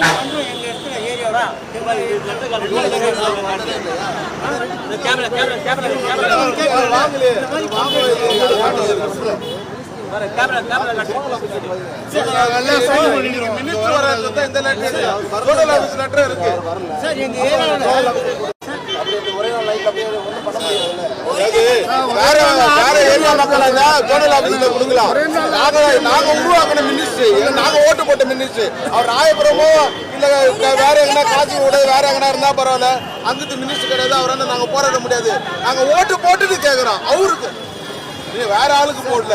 வந்து எங்க இடத்துல ஏரியாவோட camera camera camera camera sir எங்க ஏரியாவில் ஒரே நாள் லைட் அப்படியே ஒன்றும் பண்ண வேற ஏரியா மக்கள் அந்த ஜோனல் ஆபீஸ்ல கொடுக்கலாம் நாங்க நாங்க உருவாக்கின மினிஸ்ட்ரி நாங்க ஓட்டு போட்ட மினிஸ்ட்ரி அவர் ராயபுரமோ இல்ல வேற எங்கன்னா காஞ்சிபுரம் வேற எங்கன்னா இருந்தா பரவாயில்ல. அங்கிட்டு மினிஸ்டர் கிடையாது அவர் வந்து நாங்க போராட முடியாது. நாங்க ஓட்டு போட்டுட்டு கேக்குறோம் அவருக்கு. வேற ஆளுக்கு போடல.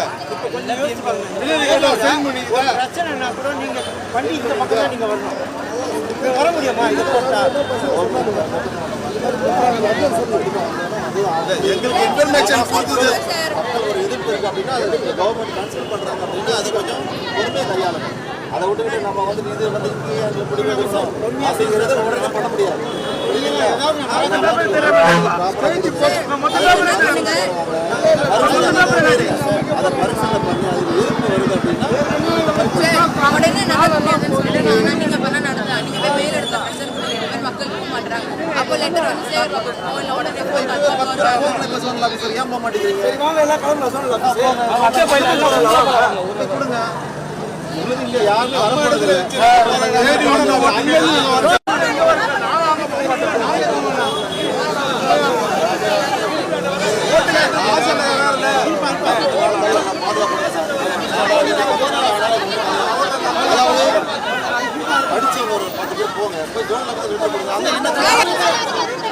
பிரச்சனைனா கூட நீங்க வண்டி இந்த பக்கம் தான் நீங்க வரணும். வர முடியுமா? இது போட்டா? எங்களுக்கு இன்ஃபர்மேஷன் கொடுத்தது. ஒரு எதிர்ப்பு இருக்கு அப்படின்னா அது கவர்மெண்ட் கன்சிடர் பண்றாங்க அப்படின்னா அது கொஞ்சம் பொறுமையை கையாளணும் அதை விட்டுக்கிட்டு நம்ம வந்து இது வந்து இங்கேயே முடிவு அப்படிங்கிறத உடனே பண்ண முடியாது. அதை யாருமே அடிச்சு ஒரு பத்து போங்க போய் ஜோன்ல கூட அந்த என்ன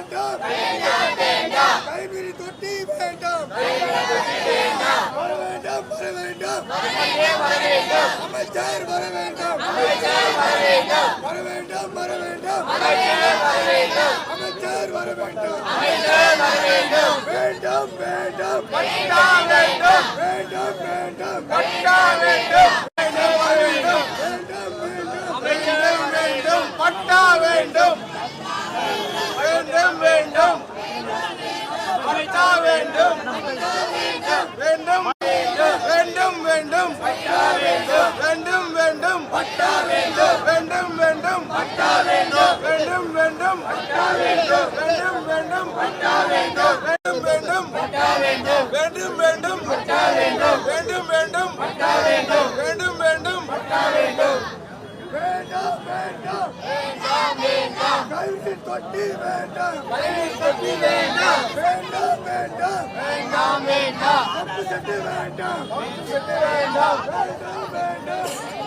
வேண்டாம். வேண்டாம் கைவிரி தொட்டி வேண்டாம். வர வேண்டாம் வர வேண்டாம். அமைச்சர் வர வேண்டாம். வர வேண்டாம் வர வேண்டாம். அமைச்சர் வர வேண்டாம் வேண்டாம். வேண்டாம் வேண்டும் வேண்டும் வேண்டும் பட்டா வேண்டும் வேண்டும் வேண்டும் வேண்டும் வேண்டும் வேண்டும் பட்டா வேண்டும் வேண்டும் வேண்டும் பட்டா வேண்டும் வேண்டும் வேண்டும் பட்டா வேண்டும் வேண்டும் வேண்டும் பட்டா வேண்டும் வேண்டும் வேண்டும் பட்டா வேண்டும் வேண்டும் வேண்டும் பட்டா வேண்டும் வேண்டும் வேண்டும் பட்டா வேண்டும் வேண்டும் வேண்டும் பட்டா வேண்டும் வேண்டாம் வேண்டாம் வேண்டாம் வேண்டாம் கல்வி தொட்டி வேண்டாம் கல்வி தொட்டி வேண்டாம் வேண்டாம் வேண்டாம் வேண்டாம் வேண்டாம் வேண்டாம் வேண்டாம் வேண்டாம் வேண்டாம்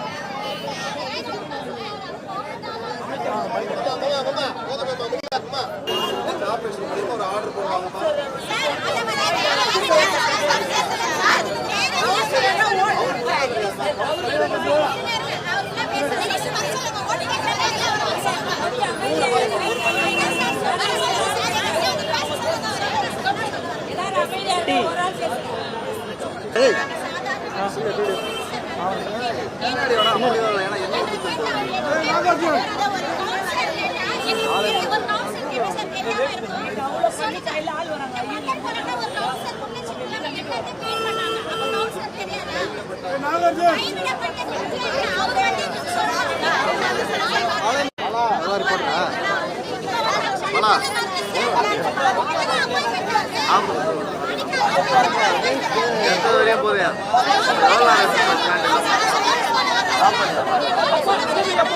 போறியா? இனி வேற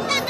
யாராவது